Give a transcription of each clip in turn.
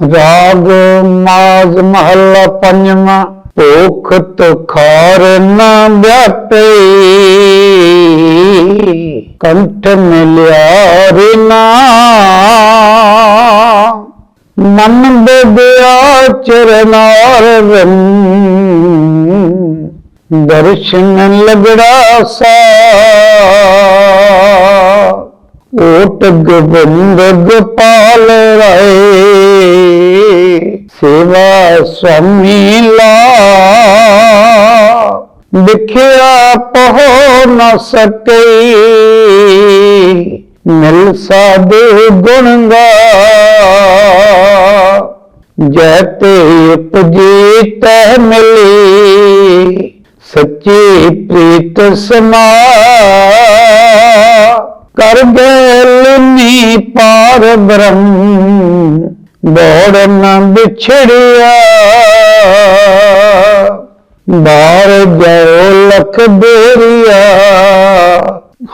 ਰਾਗ ਮਾਜ ਮਹੱਲਾ ਪੰਜਵਾਂ ਭੁਖਤ ਖਾਰ ਨਾ ਵਿਆਪੇ। ਕੰਠ ਮਿਲਿਆ ਰੇ ਨਾ। ਮਨ ਬੇਦਿਆ ਚਰਨਾਰ ਰੰ। ਦਰਸ਼ਨ ਲਗੜਾ ਸਾ। ਓਟ ਗੋਬਿੰਦ ਗੋਪਾਲ ਰਾਏ। ਸੇਵਾ ਸੁਆਮੀ ਲਾ। ਲਿਖਿਆ ਪਹੁ ਨ ਸਕੇ। ਮਿਲ ਸਾਦੇ ਗੁਣ ਗਾ। ਜੈਤੇ ਉਪਜੀ ਤੈ ਮਿਲੀ। ਸੱਚੀ ਪ੍ਰੀਤ ਸਮਾ। ਕਰ ਗੈਲਨੀ ਪਾਰ ਬ੍ਰਹਮ ਬੋੜ ਨ ਵਿਛੜਿਆ। ਬਾਰ ਜਾਓ ਲਖ ਬੇਰੀਆ,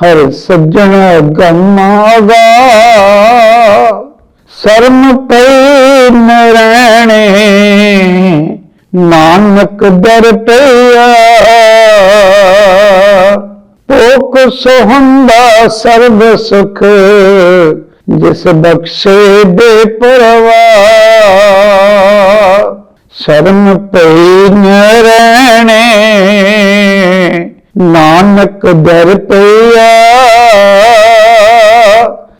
ਹਰ ਸੱਜਣ ਗਮਾਗਾ ਸਰਮ ਪਈ ਨਰਣੇ ਨਾਨਕ ਦਰ ਪਿਆ ਭੋਕ ਸੁਹੰਦਾ ਸਰਬ ਸੁਖ, ਜਿਸ ਬਖਸ਼ੇ ਦੇ ਪਰਵਾ। ਸ਼ਰਮ ਪਈ ਨਰਣੇ ਨਾਨਕ ਦਰ ਪਿਆ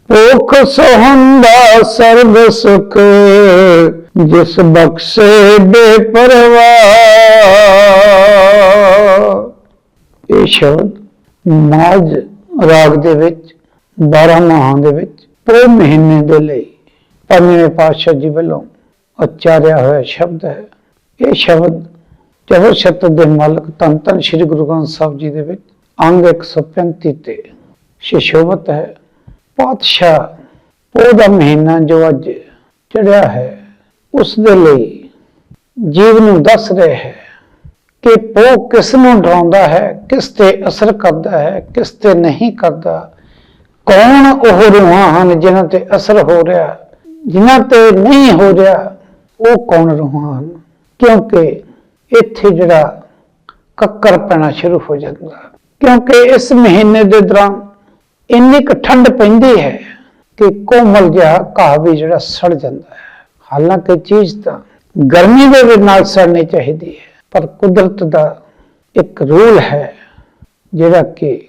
ਭੁਖ ਸੁਹੰਦਾ ਸਰਬ ਸੁਖ, ਜਿਸ ਬਖਸ਼ੇ ਦੇ ਪਰਵਾ। ਇਹ ਸ਼ਬਦ ਮਾਝ ਰਾਗ ਦੇ ਵਿੱਚ 12 ਮਾਹਾਂ ਦੇ ਵਿੱਚ, ਪੂਰੇ ਮਹੀਨੇ ਦੇ ਲਈ ਪੰਜਵੇਂ ਪਾਤਸ਼ਾਹ ਜੀ ਵੱਲੋਂ ਉਚਾਰਿਆ ਹੋਇਆ ਸ਼ਬਦ ਹੈ। ਇਹ ਸ਼ਬਦ ਚੌ ਸ਼ਬਦ ਦੇ ਮਾਲਕ ਧੰਨ ਧੰਨ ਸ੍ਰੀ ਗੁਰੂ ਗ੍ਰੰਥ ਸਾਹਿਬ ਜੀ ਦੇ ਵਿੱਚ ਅੰਗ 135 ਤੇ ਸ਼ਿਸ਼ੋਭਤ ਹੈ। ਪਾਤਸ਼ਾਹ ਉਹਦਾ ਮਹੀਨਾ ਜੋ ਅੱਜ ਚੜਿਆ ਹੈ, ਉਸ ਦੇ ਲਈ ਜੀਵ ਨੂੰ ਦੱਸ ਰਿਹਾ ਹੈ ਕਿ ਪੋ ਕਿਸ ਨੂੰ ਡਰਾਉਂਦਾ ਹੈ, ਕਿਸ ਤੇ ਅਸਰ ਕਰਦਾ ਹੈ, ਕਿਸ ਤੇ ਨਹੀਂ ਕਰਦਾ। ਕੌਣ ਉਹ ਰੂਹਾਂ ਹਨ ਜਿਨ੍ਹਾਂ ਤੇ ਅਸਰ ਹੋ ਰਿਹਾ ਜਿਨ੍ਹਾਂ ਤੇ ਨਹੀਂ ਹੋ ਰਿਹਾ, ਉਹ ਕੌਣ ਰੂਹਾਂ ਹਨ? ਕਿਉਂਕਿ ਇੱਥੇ ਜਿਹੜਾ ਕੱਕਰ ਪੈਣਾ ਸ਼ੁਰੂ ਹੋ ਜਾਂਦਾ ਕਿਉਂਕਿ ਇਸ ਮਹੀਨੇ ਦੇ ਦੌਰਾਨ ਇੰਨੀ ਕੁ ਠੰਡ ਪੈਂਦੀ ਹੈ ਕਿ ਕੋਮਲ ਜਿਹਾ ਘਾਹ ਵੀ ਜਿਹੜਾ ਸੜ ਜਾਂਦਾ ਹੈ। ਹਾਲਾਂਕਿ ਚੀਜ਼ ਤਾਂ ਗਰਮੀ ਦੇ ਨਾਲ ਸੜਨੀ ਚਾਹੀਦੀ ਹੈ। ਪਰ ਕੁਦਰਤ ਦਾ ਇੱਕ ਰੂਲ ਹੈ, ਜਿਹੜਾ ਕਿ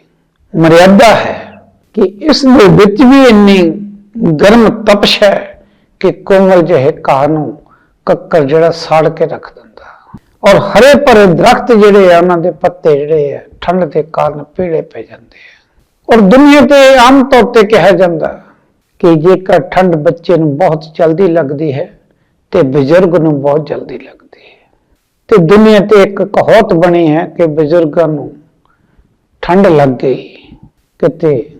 ਮਰਿਆਦਾ ਹੈ ਕਿ ਇਸ ਦੇ ਵਿੱਚ ਵੀ ਇੰਨੀ ਗਰਮ ਤਪਸ਼ ਹੈ ਕਿ ਕੋਮਲ ਜਿਹੇ ਘਾਹ ਨੂੰ ਕੱਕਰ ਜਿਹੜਾ ਸਾੜ ਕੇ ਰੱਖ ਦਿੰਦਾ। ਔਰ ਹਰੇ ਭਰੇ ਦਰਖਤ ਜਿਹੜੇ ਆ, ਉਹਨਾਂ ਦੇ ਪੱਤੇ ਜਿਹੜੇ ਆ, ਠੰਡ ਦੇ ਕਾਰਨ ਪੀਲੇ ਪੈ ਜਾਂਦੇ ਆ। ਔਰ ਦੁਨੀਆ ਤੇ ਆਮ ਤੌਰ ਤੇ ਕਿਹਾ ਜਾਂਦਾ ਕਿ ਜੇਕਰ ਠੰਡ ਬੱਚੇ ਨੂੰ ਬਹੁਤ ਜਲਦੀ ਲੱਗਦੀ ਹੈ ਤੇ ਬਜ਼ੁਰਗ ਨੂੰ ਬਹੁਤ ਜਲਦੀ ਲੱਗਦੀ ਤੇ ਦੁਨੀਆ ਤੇ ਇੱਕ ਕਹਾਵਤ ਬਣੀ ਹੈ ਕਿ ਬਜ਼ੁਰਗਾਂ ਨੂੰ ਠੰਡ ਲੱਗ ਗਈ, ਕਿਤੇ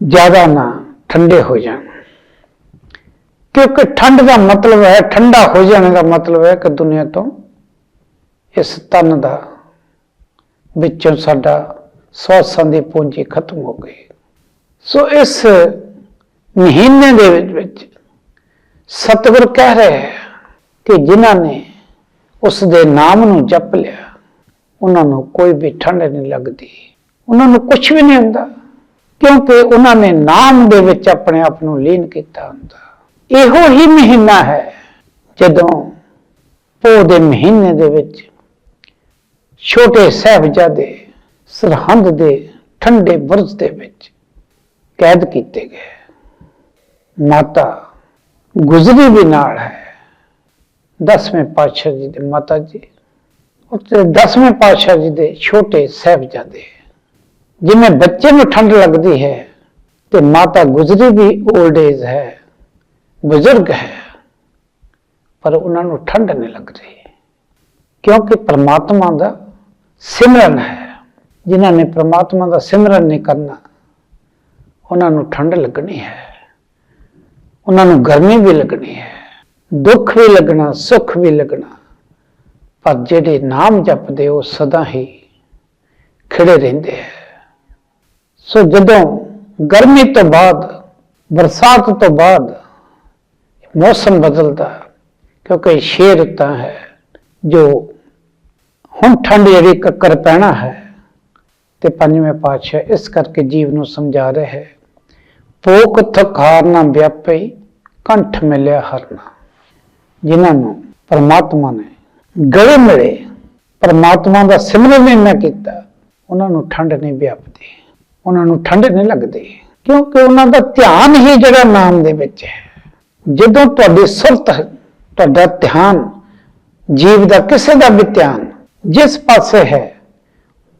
ਜ਼ਿਆਦਾ ਨਾ ਠੰਡੇ ਹੋ ਜਾਣ। ਕਿਉਂਕਿ ਠੰਡ ਦਾ ਮਤਲਬ ਹੈ, ਠੰਡਾ ਹੋ ਜਾਣ ਦਾ ਮਤਲਬ ਹੈ ਕਿ ਦੁਨੀਆ ਤੋਂ ਇਸ ਤਨ ਦਾ ਵਿੱਚੋਂ ਸਾਡਾ ਸਵਾਸਾਂ ਦੀ ਪੂੰਜੀ ਖਤਮ ਹੋ ਗਈ। ਸੋ ਇਸ ਮਹੀਨੇ ਦੇ ਵਿੱਚ ਸਤਿਗੁਰ ਕਹਿ ਰਹੇ ਹੈ ਕਿ ਜਿਨ੍ਹਾਂ ਨੇ ਉਸ ਦੇ ਨਾਮ ਨੂੰ ਜਪ ਲਿਆ। ਉਹਨਾਂ ਨੂੰ ਕੋਈ ਵੀ ਠੰਡ ਨਹੀਂ ਲੱਗਦੀ। ਉਹਨਾਂ ਨੂੰ ਕੁਝ ਵੀ ਨਹੀਂ ਹੁੰਦਾ। ਕਿਉਂਕਿ ਉਹਨਾਂ ਨੇ ਨਾਮ ਦੇ ਵਿੱਚ ਆਪਣੇ ਆਪ ਨੂੰ ਲੀਨ ਕੀਤਾ ਹੁੰਦਾ। ਇਹੋ ਹੀ ਮਹੀਨਾ ਹੈ ਜਦੋਂ ਪੋਹ ਦੇ ਮਹੀਨੇ ਦੇ ਵਿੱਚ ਛੋਟੇ ਸਾਹਿਬਜ਼ਾਦੇ ਸਰਹੰਦ ਦੇ ਠੰਡੇ ਬੁਰਜ ਦੇ ਵਿੱਚ ਕੈਦ ਕੀਤੇ ਗਏ। ਮਾਤਾ ਗੁਜ਼ਰੀ ਵੀ ਨਾਲ ਹੈ। ਦਸਵੇਂ ਪਾਤਸ਼ਾਹ ਜੀ ਦੇ ਮਾਤਾ ਜੀ ਉੱਤੇ ਦਸਵੇਂ ਪਾਤਸ਼ਾਹ ਜੀ ਦੇ ਛੋਟੇ ਸਾਹਿਬਜ਼ਾਦੇ। ਜਿਵੇਂ ਬੱਚੇ ਨੂੰ ਠੰਡ ਲੱਗਦੀ ਹੈ ਤੇ ਮਾਤਾ ਗੁਜ਼ਰੀ ਵੀ 올ਡ ਏਜ ਹੈ, ਬਜ਼ੁਰਗ ਹੈ, ਪਰ ਉਹਨਾਂ ਨੂੰ ਠੰਡ ਨਹੀਂ ਲੱਗ ਰਹੀ ਕਿਉਂਕਿ ਪ੍ਰਮਾਤਮਾ ਦਾ ਸਿਮਰਨ ਹੈ। ਜਿਨ੍ਹਾਂ ਨੇ ਪ੍ਰਮਾਤਮਾ ਦਾ ਸਿਮਰਨ ਨਹੀਂ ਕਰਨਾ, ਉਹਨਾਂ ਨੂੰ ਠੰਡ ਲੱਗਣੀ ਹੈ। ਉਹਨਾਂ ਨੂੰ ਗਰਮੀ ਵੀ ਲੱਗਣੀ ਹੈ। ਦੁੱਖ ਵੀ ਲੱਗਣਾ, ਸੁੱਖ ਵੀ ਲੱਗਣਾ। ਪਰ ਜਿਹੜੇ ਨਾਮ ਜਪਦੇ, ਉਹ ਸਦਾ ਹੀ ਖਿੜੇ ਰਹਿੰਦੇ ਹੈ। ਸੋ ਜਦੋਂ ਗਰਮੀ ਤੋਂ ਬਾਅਦ, ਬਰਸਾਤ ਤੋਂ ਬਾਅਦ ਮੌਸਮ ਬਦਲਦਾ ਕਿਉਂਕਿ ਸ਼ੇਰ ਤਾਂ ਹੈ, ਜੋ ਹੁਣ ਠੰਡ ਜਿਹੜੀ ਕੱਕਰ ਪੈਣਾ ਹੈ, ਤੇ ਪੰਜਵੇਂ ਪਾਤਸ਼ਾਹ ਇਸ ਕਰਕੇ ਜੀਵ ਨੂੰ ਸਮਝਾ ਰਿਹਾ ਹੈ ਪੋਕ ਥਕਾਰ ਨਾ ਵਿਆਪਈ ਕੰਠ ਮਿਲਿਆ ਹਰਨਾ। ਜਿਨ੍ਹਾਂ ਨੂੰ ਪਰਮਾਤਮਾ ਨੇ ਗਲੇ ਮਿਲੇ, ਪਰਮਾਤਮਾ ਦਾ ਸਿਮਰਨ ਨਹੀਂ ਨਾ ਕੀਤਾ, ਉਹਨਾਂ ਨੂੰ ਠੰਡ ਨਹੀਂ ਵਿਆਪਦੀ, ਉਹਨਾਂ ਨੂੰ ਠੰਡ ਨਹੀਂ ਲੱਗਦੀ, ਕਿਉਂਕਿ ਉਹਨਾਂ ਦਾ ਧਿਆਨ ਹੀ ਜਿਹੜਾ ਨਾਮ ਦੇ ਵਿੱਚ ਹੈ। ਜਦੋਂ ਤੁਹਾਡੀ ਸੁਰਤ, ਤੁਹਾਡਾ ਧਿਆਨ ਜੀਵ ਦਾ ਕਿਸੇ ਦਾ ਵੀ ਧਿਆਨ ਜਿਸ ਪਾਸੇ ਹੈ,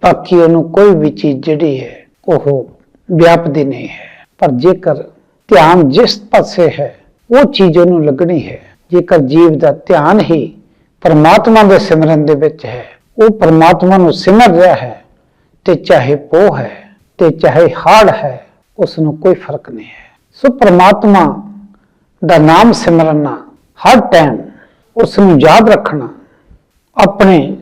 ਬਾਕੀ ਉਹਨੂੰ ਕੋਈ ਵੀ ਚੀਜ਼ ਜਿਹੜੀ ਹੈ, ਉਹ ਵਿਆਪਦੀ ਨਹੀਂ ਹੈ। ਪਰ ਜੇਕਰ ਧਿਆਨ ਜਿਸ ਪਾਸੇ ਹੈ, ਉਹ ਚੀਜ਼ ਉਹਨੂੰ ਲੱਗਣੀ ਹੈ ਜੇਕਰ ਜੀਵ ਦਾ ਧਿਆਨ ਹੀ ਪਰਮਾਤਮਾ ਦੇ ਸਿਮਰਨ ਦੇ ਵਿੱਚ ਹੈ, ਉਹ ਪਰਮਾਤਮਾ ਨੂੰ ਸਿਮਰ ਰਿਹਾ ਹੈ, ਤੇ ਚਾਹੇ ਪੋ ਹੈ, ਤੇ ਚਾਹੇ ਹਾੜ ਹੈ ਉਸ ਨੂੰ ਕੋਈ ਫ਼ਰਕ ਨਹੀਂ ਹੈ। ਸੋ ਪਰਮਾਤਮਾ ਦਾ ਨਾਮ ਸਿਮਰਨਾ, ਹਰ ਟਾਈਮ ਉਸ ਨੂੰ ਯਾਦ ਰੱਖਣਾ, ਆਪਣੇ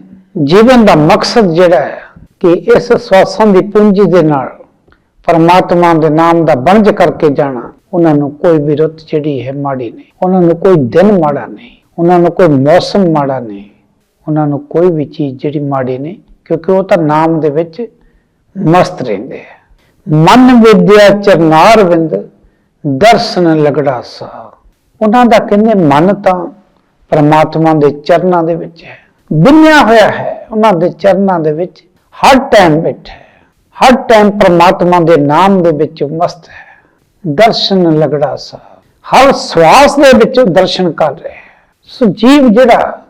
ਜੀਵਨ ਦਾ ਮਕਸਦ ਜਿਹੜਾ ਹੈ ਕਿ ਇਸ ਸਵਾਸਾਂ ਦੀ ਪੂੰਜੀ ਦੇ ਨਾਲ ਪਰਮਾਤਮਾ ਦੇ ਨਾਮ ਦਾ ਵਣਜ ਕਰਕੇ ਜਾਣਾ ਉਹਨਾਂ ਨੂੰ ਕੋਈ ਵੀ ਰੁੱਤ ਜਿਹੜੀ ਹੈ ਮਾੜੀ ਨਹੀਂ। ਉਹਨਾਂ ਨੂੰ ਕੋਈ ਦਿਨ ਮਾੜਾ ਨਹੀਂ। ਉਹਨਾਂ ਨੂੰ ਕੋਈ ਮੌਸਮ ਮਾੜਾ ਨਹੀਂ। ਉਹਨਾਂ ਨੂੰ ਕੋਈ ਵੀ ਚੀਜ਼ ਜਿਹੜੀ ਮਾੜੀ ਨਹੀਂ, ਕਿਉਂਕਿ ਉਹ ਤਾਂ ਨਾਮ ਦੇ ਵਿੱਚ ਮਸਤ ਰਹਿੰਦੇ ਹੈ ਮਨ ਵਿਦਿਆ ਚਰਨਾਰ ਵਿੰਦ, ਦਰਸ਼ਨ ਲਗੜਾ ਸਾ ਉਹਨਾਂ ਦਾ ਕਹਿੰਦੇ ਮਨ ਤਾਂ ਪਰਮਾਤਮਾ ਦੇ ਚਰਨਾਂ ਦੇ ਵਿੱਚ ਹੈ। ਬਿੰਨਿਆ ਹੋਇਆ ਹੈ, ਉਹਨਾਂ ਦੇ ਚਰਨਾਂ ਦੇ ਵਿੱਚ ਹਰ ਟਾਈਮ ਬੈਠਾ ਹੈ। ਹਰ ਟਾਈਮ ਪਰਮਾਤਮਾ ਦੇ ਨਾਮ ਦੇ ਵਿੱਚ ਮਸਤ ਹੈ। ਦਰਸ਼ਨ ਲਗੜਾ ਸਾ। ਹਰ ਸਵਾਸ ਦੇ ਵਿੱਚ ਦਰਸ਼ਨ ਕਰ ਰਿਹਾ ਹੈ। ਸੋ ਜੀਵ ਜਿਹੜਾ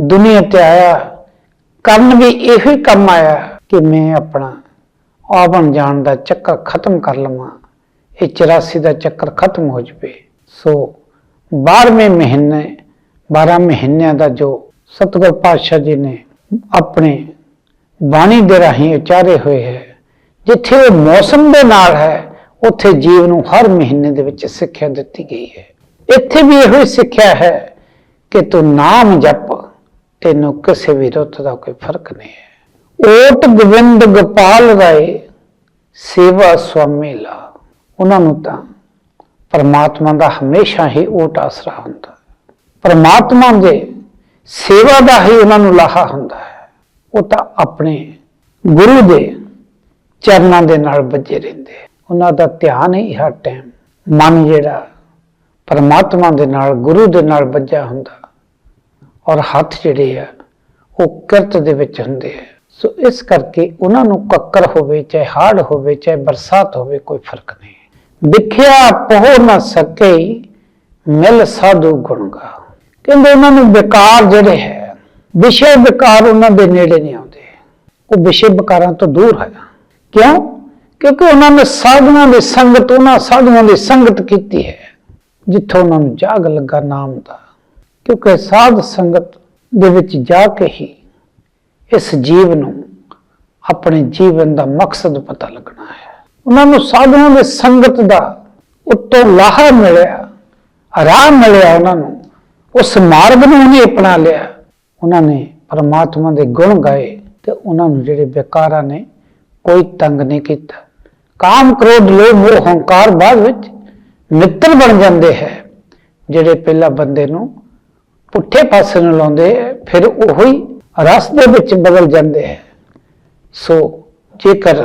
ਦੁਨੀਆ ਤੇ ਆਇਆ, ਕਰਨ ਵੀ ਇਹੋ ਹੀ ਕੰਮ ਆਇਆ ਕਿ ਮੈਂ ਆਪਣਾ ਆਵਣ ਜਾਣ ਦਾ ਚੱਕਰ ਖਤਮ ਕਰ ਲਵਾਂ। ਇਹ 84 ਦਾ ਚੱਕਰ ਖਤਮ ਹੋ ਜਵੇ। ਸੋ 12ਵੇਂ ਮਹੀਨੇ 12 ਮਹੀਨਿਆਂ ਦਾ ਜੋ ਸਤਿਗੁਰ ਪਾਤਸ਼ਾਹ ਜੀ ਨੇ ਆਪਣੇ ਬਾਣੀ ਦੇ ਰਾਹੀਂ ਉਚਾਰੇ ਹੋਏ ਹੈ, ਜਿੱਥੇ ਉਹ ਮੌਸਮ ਦੇ ਨਾਲ ਹੈ ਉੱਥੇ ਜੀਵ ਨੂੰ ਹਰ ਮਹੀਨੇ ਦੇ ਵਿੱਚ ਸਿੱਖਿਆ ਦਿੱਤੀ ਗਈ ਹੈ। ਇੱਥੇ ਵੀ ਇਹੋ ਹੀ ਸਿੱਖਿਆ ਹੈ ਕਿ ਤੂੰ ਨਾਮ ਜਪ, ਤੈਨੂੰ ਕਿਸੇ ਵੀ ਰੁੱਤ ਦਾ ਕੋਈ ਫ਼ਰਕ ਨਹੀਂ ਹੈ। ਓਟ ਗੋਬਿੰਦ ਗੋਪਾਲ ਰਾਏ, ਸੇਵਾ ਸੁਆਮੀ ਲਾ। ਉਹਨਾਂ ਨੂੰ ਤਾਂ ਪਰਮਾਤਮਾ ਦਾ ਹਮੇਸ਼ਾ ਹੀ ਓਟ ਆਸਰਾ ਹੁੰਦਾ ਪਰਮਾਤਮਾ ਦੇ ਸੇਵਾ ਦਾ ਹੀ ਉਹਨਾਂ ਨੂੰ ਲਾਹਾ ਹੁੰਦਾ ਹੈ। ਉਹ ਤਾਂ ਆਪਣੇ ਗੁਰੂ ਦੇ ਚਰਨਾਂ ਦੇ ਨਾਲ ਬੱਜੇ ਰਹਿੰਦੇ ਉਹਨਾਂ ਦਾ ਧਿਆਨ ਹੀ ਹਰ ਟਾਈਮ ਮਨ ਜਿਹੜਾ ਪਰਮਾਤਮਾ ਦੇ ਨਾਲ, ਗੁਰੂ ਦੇ ਨਾਲ ਵੱਜਿਆ ਹੁੰਦਾ। ਔਰ ਹੱਥ ਜਿਹੜੇ ਆ, ਉਹ ਕਿਰਤ ਦੇ ਵਿੱਚ ਹੁੰਦੇ ਆ। ਸੋ ਇਸ ਕਰਕੇ ਉਹਨਾਂ ਨੂੰ ਕੱਕਰ ਹੋਵੇ, ਚਾਹੇ ਹਾੜ ਹੋਵੇ, ਚਾਹੇ ਬਰਸਾਤ ਹੋਵੇ, ਕੋਈ ਫ਼ਰਕ ਨਹੀਂ। ਵਿਖਿਆ ਪਹੁ ਨਾ ਸਕੇ, ਮਿਲ ਸਾਧੂ ਗੁਣਗਾ ਕਹਿੰਦੇ ਉਹਨਾਂ ਨੂੰ ਵਿਕਾਰ ਜਿਹੜੇ ਹੈ, ਵਿਸ਼ੇ ਵਿਕਾਰ ਉਹਨਾਂ ਦੇ ਨੇੜੇ ਨਹੀਂ ਆਉਂਦੇ। ਉਹ ਵਿਸ਼ੇ ਵਿਕਾਰਾਂ ਤੋਂ ਦੂਰ ਹੈ। ਕਿਉਂ? ਕਿਉਂਕਿ ਉਹਨਾਂ ਨੇ ਸਾਧੂਆਂ ਦੀ ਸੰਗਤ, ਉਹਨਾਂ ਸਾਧੂਆਂ ਦੀ ਸੰਗਤ ਕੀਤੀ ਹੈ, ਜਿੱਥੋਂ ਉਹਨਾਂ ਨੂੰ ਜਾਗ ਲੱਗਾ ਨਾਮ ਦਾ। ਕਿਉਂਕਿ ਸਾਧ ਸੰਗਤ ਦੇ ਵਿੱਚ ਜਾ ਕੇ ਹੀ ਇਸ ਜੀਵ ਨੂੰ ਆਪਣੇ ਜੀਵਨ ਦਾ ਮਕਸਦ ਪਤਾ ਲੱਗਣਾ ਹੈ। ਉਹਨਾਂ ਨੂੰ ਸਾਧੂਆਂ ਦੇ ਸੰਗਤ ਦਾ ਉੱਤੋਂ ਲਾਹਾ ਮਿਲਿਆ ਆਰਾਮ ਮਿਲਿਆ ਉਹਨਾਂ ਨੂੰ, ਉਸ ਮਾਰਗ ਨੂੰ ਉਹਨੇ ਅਪਣਾ ਲਿਆ। ਉਹਨਾਂ ਨੇ ਪਰਮਾਤਮਾ ਦੇ ਗੁਣ ਗਾਏ ਤੇ ਉਹਨਾਂ ਨੂੰ ਜਿਹੜੇ ਬੇਕਾਰਾਂ ਨੇ ਕੋਈ ਤੰਗ ਨਹੀਂ ਕੀਤਾ। ਕਾਮ ਕ੍ਰੋਧ ਲੋਭ ਮੋਹ ਹੰਕਾਰ ਬਾਅਦ ਵਿੱਚ ਮਿੱਤਰ ਬਣ ਜਾਂਦੇ ਹੈ। ਜਿਹੜੇ ਪਹਿਲਾਂ ਬੰਦੇ ਨੂੰ ਪੁੱਠੇ ਪਾਸੇ ਨੂੰ ਲਾਉਂਦੇ ਹੈ, ਫਿਰ ਉਹੀ ਰਸ ਦੇ ਵਿੱਚ ਬਦਲ ਜਾਂਦੇ ਹੈ। ਸੋ ਜੇਕਰ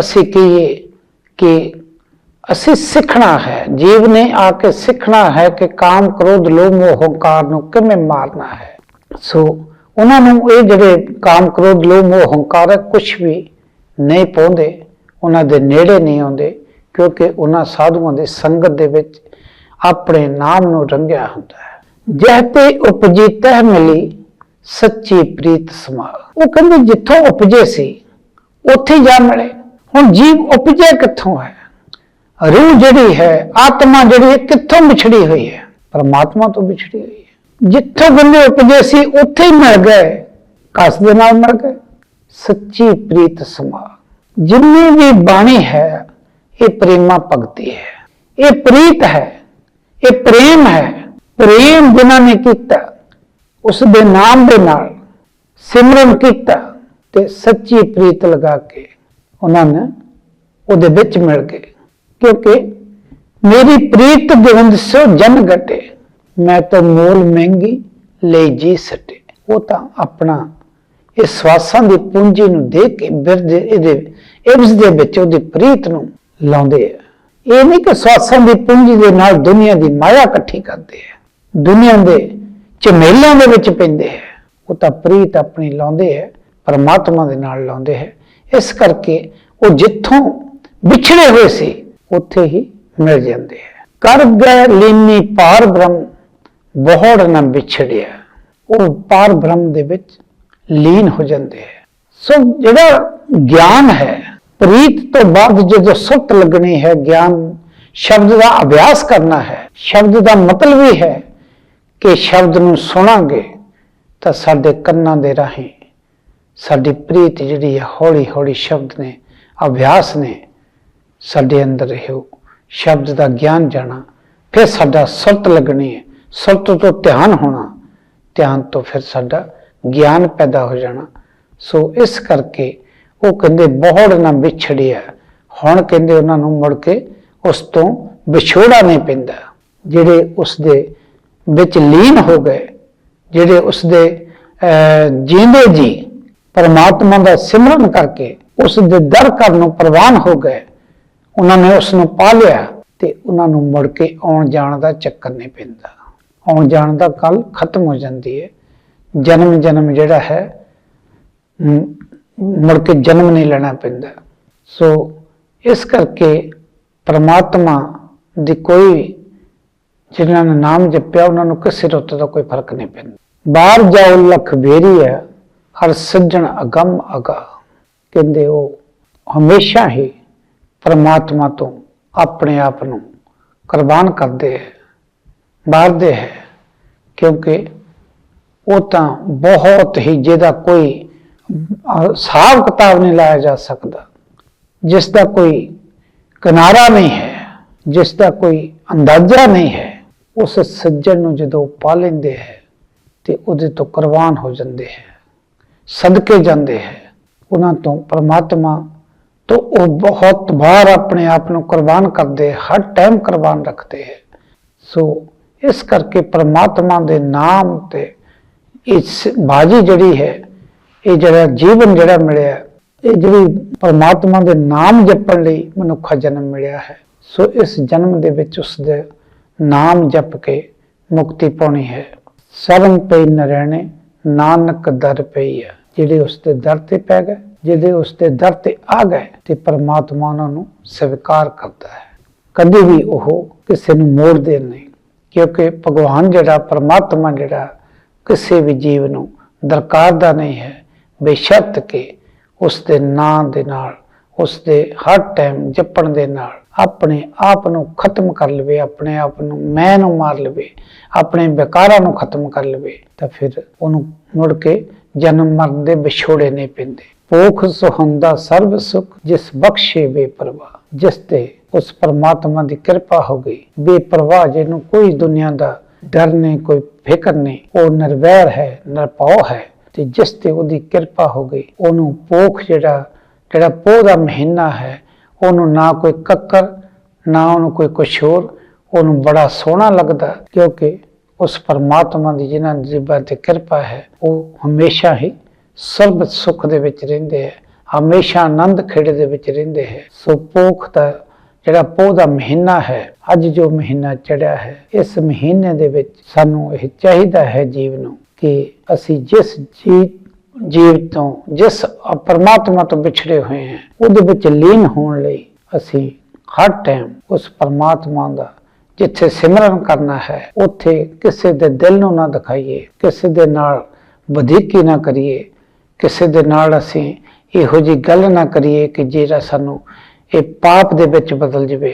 ਅਸੀਂ ਕਹੀਏ ਕਿ ਅਸੀਂ ਸਿੱਖਣਾ ਹੈ ਜੀਵ ਨੇ ਆ ਕੇ ਸਿੱਖਣਾ ਹੈ ਕਿ ਕਾਮ ਕ੍ਰੋਧ ਲੋਭ ਮੋਹ ਹੰਕਾਰ ਨੂੰ ਕਿਵੇਂ ਮਾਰਨਾ ਹੈ। ਸੋ ਉਹਨਾਂ ਨੂੰ ਇਹ ਜਿਹੜੇ ਕਾਮ ਕ੍ਰੋਧ ਲੋਭ ਮੋਹ ਹੰਕਾਰ ਹੈ ਕੁਝ ਵੀ ਨਹੀਂ ਪਾਉਂਦੇ। ਉਹਨਾਂ ਦੇ ਨੇੜੇ ਨਹੀਂ ਆਉਂਦੇ, ਕਿਉਂਕਿ ਉਹਨਾਂ ਸਾਧੂਆਂ ਦੀ ਸੰਗਤ ਦੇ ਵਿੱਚ ਆਪਣੇ ਨਾਮ ਨੂੰ ਰੰਗਿਆ ਹੁੰਦਾ ਹੈ। ਜਹ ਤੇ ਉਪਜੀ ਤਹ ਮਿਲੀ ਸੱਚੀ ਪ੍ਰੀਤ ਸਮਾ ਉਹ ਕਹਿੰਦੇ ਜਿੱਥੋਂ ਉਪਜੇ ਸੀ, ਉੱਥੇ ਜਾ ਮਿਲੇ। ਹੁਣ ਜੀਵ ਉਪਜੇ ਕਿੱਥੋਂ ਹੈ? ਰੂਹ ਜਿਹੜੀ ਹੈ, ਆਤਮਾ ਜਿਹੜੀ ਹੈ, ਕਿੱਥੋਂ ਵਿਛੜੀ ਹੋਈ ਹੈ? ਪਰਮਾਤਮਾ ਤੋਂ ਵਿਛੜੀ ਹੋਈ ਹੈ। ਜਿੱਥੋਂ ਬੰਦੇ ਉਪਜੇ ਸੀ, ਉੱਥੇ ਹੀ ਮਿਲ ਗਏ। ਕਸ ਦੇ ਨਾਲ ਮਿਲ ਗਏ। ਸੱਚੀ ਪ੍ਰੀਤ ਸਮਾ ਜਿੰਨੀ ਵੀ ਬਾਣੀ ਹੈ, ਇਹ ਪ੍ਰੇਮਾ ਭਗਤੀ ਹੈ। ਇਹ ਪ੍ਰੀਤ ਹੈ, ਇਹ ਪ੍ਰੇਮ ਹੈ। ਪ੍ਰੇਮ ਜਿਨ੍ਹਾਂ ਨੇ ਕੀਤਾ, ਉਸ ਦੇ ਨਾਮ ਦੇ ਨਾਲ ਸਿਮਰਨ ਕੀਤਾ ਤੇ ਸੱਚੀ ਪ੍ਰੀਤ ਲਗਾ ਕੇ ਉਹਨਾਂ ਨੇ ਉਹਦੇ ਵਿੱਚ ਮਿਲ ਗਏ। ਕਿਉਂਕਿ ਮੇਰੀ ਪ੍ਰੀਤ ਗੋਬਿੰਦ ਸੋ ਜਨ ਘਟੇ, ਮੈਂ ਤਾਂ ਮੋਲ ਮਹਿੰਗੀ ਲਈ ਜੀ ਸਟੇ। ਉਹ ਤਾਂ ਆਪਣਾ ਇਹ ਸਵਾਸਾਂ ਦੀ ਪੂੰਜੀ ਨੂੰ ਦੇਖ ਕੇ ਬਿਰਧ ਇਹਦੇ ਇਬਸ ਦੇ ਵਿੱਚ ਉਹਦੀ ਪ੍ਰੀਤ ਨੂੰ ਲਾਉਂਦੇ ਆ। ਇਹ ਨਹੀਂ ਕਿ ਸਵਾਸਾਂ ਦੀ ਪੂੰਜੀ ਦੇ ਨਾਲ ਦੁਨੀਆ ਦੀ ਮਾਇਆ ਇਕੱਠੀ ਕਰਦੇ ਆ। ਦੁਨੀਆ ਦੇ ਝਮੇਲਿਆਂ ਦੇ ਵਿੱਚ ਪੈਂਦੇ ਆ। ਉਹ ਤਾਂ ਪ੍ਰੀਤ ਆਪਣੀ ਲਾਉਂਦੇ ਆ, ਪਰਮਾਤਮਾ ਦੇ ਨਾਲ ਲਾਉਂਦੇ ਹੈ ਇਸ ਕਰਕੇ ਉਹ ਜਿੱਥੋਂ ਵਿਛੜੇ ਹੋਏ ਸੀ, ਉੱਥੇ ਹੀ ਮਿਲ ਜਾਂਦੇ ਹੈ ਕਰ ਗਏ ਲੀਨੀ ਪਾਰ ਬ੍ਰਹਮ, ਬਹੁੜ ਨਾ ਵਿਛੜਿਆ। ਉਹ ਪਾਰ ਬ੍ਰਹਮ ਦੇ ਵਿੱਚ ਲੀਨ ਹੋ ਜਾਂਦੇ ਹੈ ਸੋ ਜਿਹੜਾ ਗਿਆਨ ਹੈ ਪ੍ਰੀਤ ਤੋਂ ਬਾਅਦ ਜਦੋਂ ਸੁੱਤ ਲੱਗਣੀ ਹੈ, ਗਿਆਨ ਸ਼ਬਦ ਦਾ ਅਭਿਆਸ ਕਰਨਾ ਹੈ, ਸ਼ਬਦ ਦਾ ਮਤਲਬ ਹੀ ਹੈ ਕਿ ਸ਼ਬਦ ਨੂੰ ਸੁਣਾਂਗੇ ਤਾਂ ਸਾਡੇ ਕੰਨਾਂ ਦੇ ਰਾਹੀਂ ਸਾਡੀ ਪ੍ਰੀਤ ਜਿਹੜੀ ਹੈ ਹੌਲੀ ਹੌਲੀ ਸ਼ਬਦ ਨੇ, ਅਭਿਆਸ ਨੇ ਸਾਡੇ ਅੰਦਰ ਇਹੋ ਸ਼ਬਦ ਦਾ ਗਿਆਨ ਜਾਣਾ, ਫਿਰ ਸਾਡਾ ਸੁਰਤ ਲੱਗਣੀ ਹੈ। ਸੁਰਤ ਤੋਂ ਧਿਆਨ ਹੋਣਾ, ਧਿਆਨ ਤੋਂ ਫਿਰ ਸਾਡਾ ਗਿਆਨ ਪੈਦਾ ਹੋ ਜਾਣਾ। ਸੋ ਇਸ ਕਰਕੇ ਉਹ ਕਹਿੰਦੇ ਬਹੁਤ ਨਾ ਵਿਛੜਿਆ। ਹੁਣ ਕਹਿੰਦੇ ਉਹਨਾਂ ਨੂੰ ਮੁੜ ਕੇ ਉਸ ਤੋਂ ਵਿਛੋੜਾ ਨਹੀਂ ਪੈਂਦਾ। ਜਿਹੜੇ ਉਸ ਦੇ ਵਿੱਚ ਲੀਨ ਹੋ ਗਏ, ਜਿਹੜੇ ਉਸ ਦੇ ਜੀਂਦੇ ਜੀ, ਪਰਮਾਤਮਾ ਦਾ ਸਿਮਰਨ ਕਰਕੇ ਉਸ ਦੇ ਦਰ ਕਰਨ ਨੂੰ ਪ੍ਰਵਾਨ ਹੋ ਗਏ, ਉਹਨਾਂ ਨੇ ਉਸ ਨੂੰ ਪਾ ਲਿਆ ਤੇ ਉਹਨਾਂ ਨੂੰ ਮੁੜ ਕੇ ਆਉਣ ਜਾਣ ਦਾ ਚੱਕਰ ਨਹੀਂ ਪੈਂਦਾ। ਆਉਣ ਜਾਣ ਦਾ ਕੱਲ ਖਤਮ ਹੋ ਜਾਂਦੀ ਹੈ। ਜਨਮ ਜਨਮ ਜਿਹੜਾ ਹੈ ਮੁੜ ਕੇ ਜਨਮ ਨਹੀਂ ਲੈਣਾ ਪੈਂਦਾ। ਸੋ ਇਸ ਕਰਕੇ ਪਰਮਾਤਮਾ ਦੀ ਕੋਈ ਜਿਨ੍ਹਾਂ ਨੇ ਨਾਮ ਜਪਿਆ, ਉਹਨਾਂ ਨੂੰ ਕਿਸੇ ਰੁੱਤ ਦਾ ਕੋਈ ਫ਼ਰਕ ਨਹੀਂ ਪੈਂਦਾ। ਬਾਹਰ ਜਾਓ, ਲਖ ਬੇਰੀ ਹੈ, ਹਰ ਸੱਜਣ ਅਗੰਮ ਅਗਾ। ਕਹਿੰਦੇ ਉਹ ਹਮੇਸ਼ਾ ਹੀ ਪਰਮਾਤਮਾ ਤੋਂ ਆਪਣੇ ਆਪ ਨੂੰ ਕੁਰਬਾਨ ਕਰਦੇ ਹੈ ਬਾਹਰਦੇ ਹੈ, ਕਿਉਂਕਿ ਉਹ ਤਾਂ ਬਹੁਤ ਹੀ ਜਿਹਦਾ ਕੋਈ ਅਹ, ਹਿਸਾਬ ਕਿਤਾਬ ਨਹੀਂ ਲਾਇਆ ਜਾ ਸਕਦਾ। ਜਿਸ ਦਾ ਕੋਈ ਕਿਨਾਰਾ ਨਹੀਂ ਹੈ ਜਿਸ ਦਾ ਕੋਈ ਅੰਦਾਜ਼ਾ ਨਹੀਂ ਹੈ ਉਸ ਸੱਜਣ ਨੂੰ ਜਦੋਂ ਪਾ ਲੈਂਦੇ ਹੈ ਤੇ ਉਹਦੇ ਤੋਂ ਕੁਰਬਾਨ ਹੋ ਜਾਂਦੇ ਹੈ ਸਦਕੇ ਜਾਂਦੇ ਹੈ ਉਹਨਾਂ ਤੋਂ ਪਰਮਾਤਮਾ ਤੋਂ ਉਹ ਬਹੁਤ ਵਾਰ ਆਪਣੇ ਆਪ ਨੂੰ ਕੁਰਬਾਨ ਕਰਦੇ ਹਰ ਟਾਈਮ ਕੁਰਬਾਨ ਰੱਖਦੇ ਹੈ। ਸੋ ਇਸ ਕਰਕੇ ਪਰਮਾਤਮਾ ਦੇ ਨਾਮ ਤੇ ਇਸ ਬਾਜੀ ਜਿਹੜੀ ਹੈ ਇਹ ਜਿਹੜਾ ਜੀਵਨ ਜਿਹੜਾ ਮਿਲਿਆ, ਇਹ ਜਿਹੜੀ ਪਰਮਾਤਮਾ ਦੇ ਨਾਮ ਜਪਣ ਲਈ ਮਨੁੱਖਾ ਜਨਮ ਮਿਲਿਆ ਹੈ। ਸੋ ਇਸ ਜਨਮ ਦੇ ਵਿੱਚ ਉਸ ਦੇ ਨਾਮ ਜਪ ਕੇ ਮੁਕਤੀ ਪਾਉਣੀ ਹੈ। ਸਰਮ ਪਈ ਨਰੈਣੇ ਨਾਨਕ ਦਰ ਪਈ ਹੈ। ਜਿਹੜੇ ਉਸ ਦੇ ਦਰ ਤੇ ਪੈ ਗਏ, ਜਿਹੜੇ ਉਸ ਦੇ ਦਰ ਤੇ ਆ ਗਏ, ਤੇ ਪਰਮਾਤਮਾ ਉਹਨਾਂ ਨੂੰ ਸਵੀਕਾਰ ਕਰਦਾ ਹੈ। ਕਦੇ ਵੀ ਉਹ ਕਿਸੇ ਨੂੰ ਮੋੜਦੇ ਨਹੀਂ, ਕਿਉਂਕਿ ਭਗਵਾਨ ਜਿਹੜਾ ਪਰਮਾਤਮਾ ਜਿਹੜਾ ਕਿਸੇ ਵੀ ਜੀਵ ਨੂੰ ਦਰਕਾਰ ਦਾ ਨਹੀਂ ਹੈ। ਬੇਸ਼ਰਤ ਕਿ ਉਸ ਦੇ ਨਾਂ ਦੇ ਨਾਲ ਉਸ ਦੇ ਹਰ ਟਾਈਮ ਜਪਣ ਦੇ ਨਾਲ, ਆਪਣੇ ਆਪ ਨੂੰ ਖਤਮ ਕਰ ਲਵੇ, ਆਪਣੇ ਆਪ ਨੂੰ ਮੈਂ ਨੂੰ ਮਾਰ ਲਵੇ, ਆਪਣੇ ਵਿਕਾਰਾਂ ਨੂੰ ਖਤਮ ਕਰ ਲਵੇ, ਤਾਂ ਫਿਰ ਉਹਨੂੰ ਮੁੜ ਕੇ ਜਨਮ ਮਰਨ ਦੇ ਵਿਛੋੜੇ ਨਹੀਂ ਪੈਂਦੇ। ਭੋਖ ਸੁਹੰਦਾ ਸਰਬ ਸੁਖ ਜਿਸ ਬਖਸ਼ੇ ਬੇਪਰਵਾਹ, ਜਿਸ ਤੇ ਉਸ ਪਰਮਾਤਮਾ ਦੀ ਕਿਰਪਾ ਹੋ ਗਈ। ਬੇਪਰਵਾਹ ਜਿਹਨੂੰ ਕੋਈ ਦੁਨੀਆ ਦਾ ਡਰ ਨਹੀਂ, ਕੋਈ ਫਿਕਰ ਨਹੀਂ, ਉਹ ਨਿਰਵੈਰ ਹੈ, ਨਿਰਭਉ ਹੈ। ਤੇ ਜਿਸ ਤੇ ਉਹਦੀ ਕਿਰਪਾ ਹੋ ਗਈ, ਉਹਨੂੰ ਪੋਖ ਜਿਹੜਾ ਜਿਹੜਾ ਪੋਹ ਦਾ ਮਹੀਨਾ ਹੈ, ਉਹਨੂੰ ਨਾ ਕੋਈ ਕੱਕਰ, ਨਾ ਉਹਨੂੰ ਕੋਈ ਕੁਛ ਹੋਰ, ਉਹਨੂੰ ਬੜਾ ਸੋਹਣਾ ਲੱਗਦਾ, ਕਿਉਂਕਿ ਉਸ ਪਰਮਾਤਮਾ ਦੀ ਜਿਨ੍ਹਾਂ ਜੀਵਾਂ ਤੇ ਕਿਰਪਾ ਹੈ, ਉਹ ਹਮੇਸ਼ਾ ਹੀ ਸਰਬ ਸੁਖ ਦੇ ਵਿੱਚ ਰਹਿੰਦੇ ਹੈ, ਹਮੇਸ਼ਾ ਆਨੰਦ ਖੇੜੇ ਦੇ ਵਿੱਚ ਰਹਿੰਦੇ ਹੈ। ਸੋ ਪੋਖ ਦਾ ਜਿਹੜਾ ਪੋਹ ਦਾ ਮਹੀਨਾ ਹੈ, ਅੱਜ ਜੋ ਮਹੀਨਾ ਚੜਿਆ ਹੈ, ਇਸ ਮਹੀਨੇ ਦੇ ਵਿੱਚ ਸਾਨੂੰ ਇਹ ਚਾਹੀਦਾ ਹੈ ਜੀਵ ਨੂੰ ਕਿ ਅਸੀਂ ਜਿਸ ਜੀਵ ਜੀਵ ਤੋਂ, ਜਿਸ ਪਰਮਾਤਮਾ ਤੋਂ ਵਿਛੜੇ ਹੋਏ ਹਾਂ, ਉਹਦੇ ਵਿੱਚ ਲੀਨ ਹੋਣ ਲਈ ਅਸੀਂ ਹਰ ਟਾਈਮ ਉਸ ਪਰਮਾਤਮਾ ਦਾ ਜਿੱਥੇ ਸਿਮਰਨ ਕਰਨਾ ਹੈ, ਉੱਥੇ ਕਿਸੇ ਦੇ ਦਿਲ ਨੂੰ ਨਾ ਦਿਖਾਈਏ, ਕਿਸੇ ਦੇ ਨਾਲ ਵਧੀਕੀ ਨਾ ਕਰੀਏ, ਕਿਸੇ ਦੇ ਨਾਲ ਅਸੀਂ ਇਹੋ ਜੀ ਗੱਲ ਨਾ ਕਰੀਏ ਕਿ ਜਿਹੜਾ ਸਾਨੂੰ ਇਹ ਪਾਪ ਦੇ ਵਿੱਚ ਬਦਲ ਜਵੇ,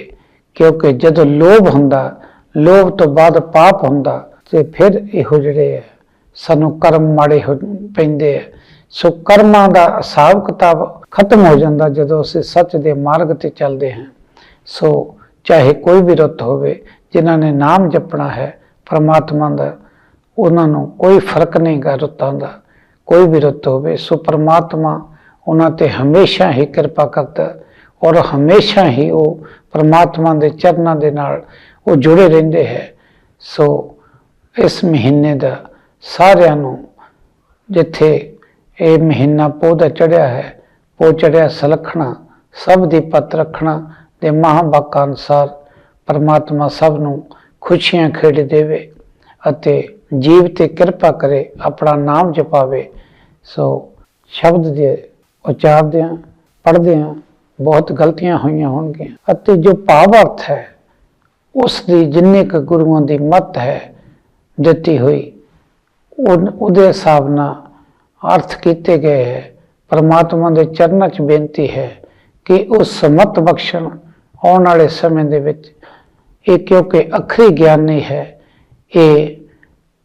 ਕਿਉਂਕਿ ਜਦੋਂ ਲੋਭ ਹੁੰਦਾ, ਲੋਭ ਤੋਂ ਬਾਅਦ ਪਾਪ ਹੁੰਦਾ, ਤੇ ਫਿਰ ਇਹੋ ਜਿਹੜੇ ਹੈ ਸਾਨੂੰ ਕਰਮ ਮਾੜੇ ਹੋ ਪੈਂਦੇ ਆ। ਸੋ ਕਰਮਾਂ ਦਾ ਹਿਸਾਬ ਕਿਤਾਬ ਖਤਮ ਹੋ ਜਾਂਦਾ ਜਦੋਂ ਅਸੀਂ ਸੱਚ ਦੇ ਮਾਰਗ ਤੇ ਚੱਲਦੇ ਹਾਂ। ਸੋ ਚਾਹੇ ਕੋਈ ਵੀ ਰੁੱਤ ਹੋਵੇ, ਜਿਨ੍ਹਾਂ ਨੇ ਨਾਮ ਜਪਣਾ ਹੈ, ਪਰਮਾਤਮਾ ਦਾ, ਉਹਨਾਂ ਨੂੰ ਕੋਈ ਫ਼ਰਕ ਨਹੀਂ ਗਾ ਰੁੱਤਾਂ ਦਾ। ਕੋਈ ਵੀ ਰੁੱਤ ਹੋਵੇ, ਸੋ ਪਰਮਾਤਮਾ ਉਹਨਾਂ ਤੇ ਹਮੇਸ਼ਾ ਹੀ ਕਿਰਪਾ ਕਰਦਾ ਔਰ ਹਮੇਸ਼ਾ ਹੀ ਉਹ ਪਰਮਾਤਮਾ ਦੇ ਚਰਨਾਂ ਦੇ ਨਾਲ ਉਹ ਜੁੜੇ ਰਹਿੰਦੇ ਹੈ। ਸੋ ਇਸ ਮਹੀਨੇ ਦਾ ਸਾਰਿਆਂ ਨੂੰ ਜਿੱਥੇ ਇਹ ਮਹੀਨਾ ਪੋਹ ਦਾ ਚੜਿਆ ਹੈ ਪੋ ਚੜਿਆ ਸਲਖਣਾ, ਸਭ ਦੀ ਪਤ ਰੱਖਣਾ ਤੇ ਮਹਾਂਵਾਕਾਂ ਅਨੁਸਾਰ ਪਰਮਾਤਮਾ ਸਭ ਨੂੰ ਖੁਸ਼ੀਆਂ ਖੇੜ ਦੇਵੇ ਅਤੇ ਜੀਵ ਤੇ ਕਿਰਪਾ ਕਰੇ ਆਪਣਾ ਨਾਮ ਜਪਾਵੇ। ਸੋ ਸ਼ਬਦ ਦੇ ਉਚਾਰਦੇ ਹਾਂ ਪੜ੍ਹਦੇ ਹਾਂ ਬਹੁਤ ਗਲਤੀਆਂ ਹੋਈਆਂ ਹੋਣਗੀਆਂ ਅਤੇ ਜੋ ਭਾਵ ਅਰਥ ਹੈ, ਉਸ ਦੀ ਜਿੰਨੇ ਕੁ ਗੁਰੂਆਂ ਦੀ ਮਤ ਹੈ ਦਿੱਤੀ ਹੋਈ ਉਹਦੇ ਹਿਸਾਬ ਨਾਲ ਅਰਥ ਕੀਤੇ ਗਏ ਹੈ। ਪਰਮਾਤਮਾ ਦੇ ਚਰਨਾਂ 'ਚ ਬੇਨਤੀ ਹੈ ਕਿ ਉਹ ਸਮਤ ਬਖਸ਼ਣ ਆਉਣ ਵਾਲੇ ਸਮੇਂ ਦੇ ਵਿੱਚ। ਇਹ ਕਿਉਂਕਿ ਅਖਰੀ ਗਿਆਨ ਨਹੀਂ ਹੈ, ਇਹ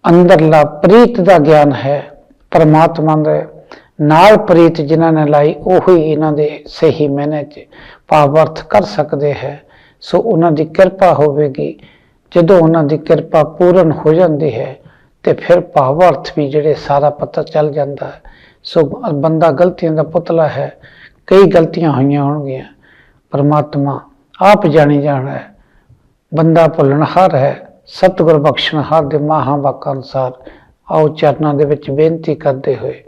ਅੰਦਰਲਾ ਪ੍ਰੀਤ ਦਾ ਗਿਆਨ ਹੈ। ਪਰਮਾਤਮਾ ਦੇ ਨਾਲ ਪ੍ਰੀਤ ਜਿਨ੍ਹਾਂ ਨੇ ਲਾਈ, ਉਹੀ ਇਹਨਾਂ ਦੇ ਸਹੀ ਮੈਨੇ 'ਚ ਭਾਵ ਅਰਥ ਕਰ ਸਕਦੇ ਹੈ। ਸੋ ਉਹਨਾਂ ਦੀ ਕਿਰਪਾ ਹੋਵੇਗੀ। ਜਦੋਂ ਉਹਨਾਂ ਦੀ ਕਿਰਪਾ ਪੂਰਨ ਹੋ ਜਾਂਦੀ ਹੈ ਤੇ ਫਿਰ ਭਾਵ ਅਰਥ ਵੀ ਜਿਹੜੇ ਸਾਰਾ ਪਤਾ ਚੱਲ ਜਾਂਦਾ ਹੈ। ਸੋ ਬੰਦਾ ਗਲਤੀਆਂ ਦਾ ਪੁਤਲਾ ਹੈ, ਕਈ ਗਲਤੀਆਂ ਹੋਈਆਂ ਹੋਣਗੀਆਂ। ਪਰਮਾਤਮਾ ਆਪ ਜਾਣੀ ਜਾਣਾ ਹੈ। ਬੰਦਾ ਭੁੱਲਣਹਾਰ ਹੈ, ਸਤਿਗੁਰ ਬਖਸ਼ਣਹਾਰ ਦੇ ਮਹਾਂ ਵਾਕਾਂ ਅਨੁਸਾਰ ਆਓ ਚਰਨਾਂ ਦੇ ਵਿੱਚ ਬੇਨਤੀ ਕਰਦੇ ਹੋਏ,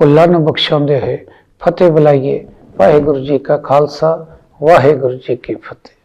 ਭੁੱਲਾਂ ਨੂੰ ਬਖਸ਼ਾਉਂਦੇ ਹੋਏ ਫਤਿਹ ਬੁਲਾਈਏ। ਵਾਹਿਗੁਰੂ ਜੀ ਕਾ ਖਾਲਸਾ, ਵਾਹਿਗੁਰੂ ਜੀ ਕੀ ਫਤਿਹ।